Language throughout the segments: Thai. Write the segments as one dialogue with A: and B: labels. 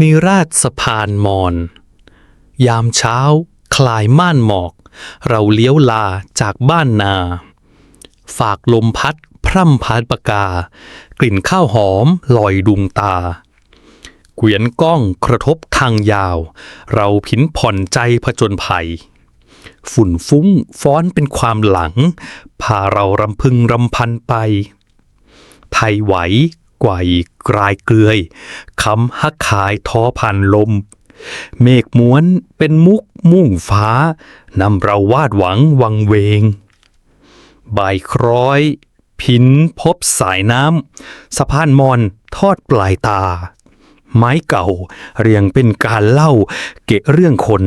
A: นิราชสะพานมอน ยามเช้า คลายม่านหมอก เราเลี้ยวลาจากบ้านนา ฝากลมพัด พร่ำพัดปากา กลิ่นข้าวหอมลอยดุงตา เกวียนก้องกระทบทางยาว เราผินผ่อนใจผจญภัย ฝุ่นฟุ้งฟ้อนเป็นความหลัง พาเรารำพึงรำพันไป ไทยไหว กวกลายเกลือยคำฮักขายท้อผ่านลม เมฆม้วนเป็นมุกมุ่งฟ้านำเราวาดหวังวังเวง ใบคล้อย พินพบสายน้ำสะพานมอนทอดปลายตา ไม้เก่าเรียงเป็นการเล่าเกะเรื่องคน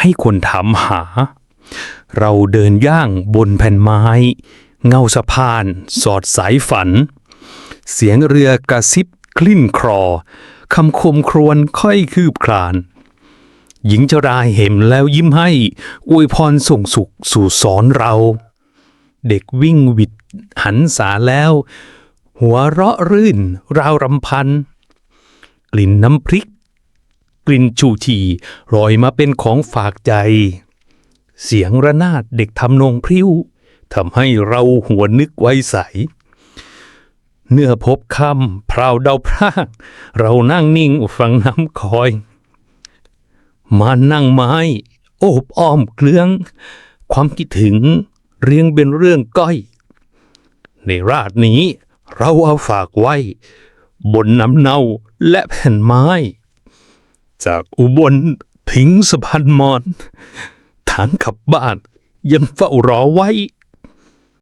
A: ให้คนถามหา เราเดินย่างบนแผ่นไม้ เงาสะพาน สอดสายฝัน เสียงเรือกระซิบกลิ้นครอคำคมครวนค่อยคืบคลาน หญิงชราเห็นแล้วยิ้มให้ อวยพรส่งสุขสู่สอนเรา เด็กวิ่งวิดหันสาแล้ว หัวเราะรื่นราวรำพัน กลิ่นน้ำพริก กลิ่นชูชีรอยมาเป็นของฝากใจ เสียงระนาดเด็กทำนงพริ้วทำให้เราหัวนึกไว้ใส เมื่อพบคำพราวเดาพรากเรานั่งนิ่งฟังน้ำคอย มานั่งไม้ โอบอ้อมเกลือง ความคิดถึงเรียงเป็นเรื่องก้อย ในราดนี้เราเอาฝากไว้ บนน้ำเน่าและแผ่นไม้ จากอุบลถึงสะพานมอน ทางขับบ้านยังเฝ้ารอไว้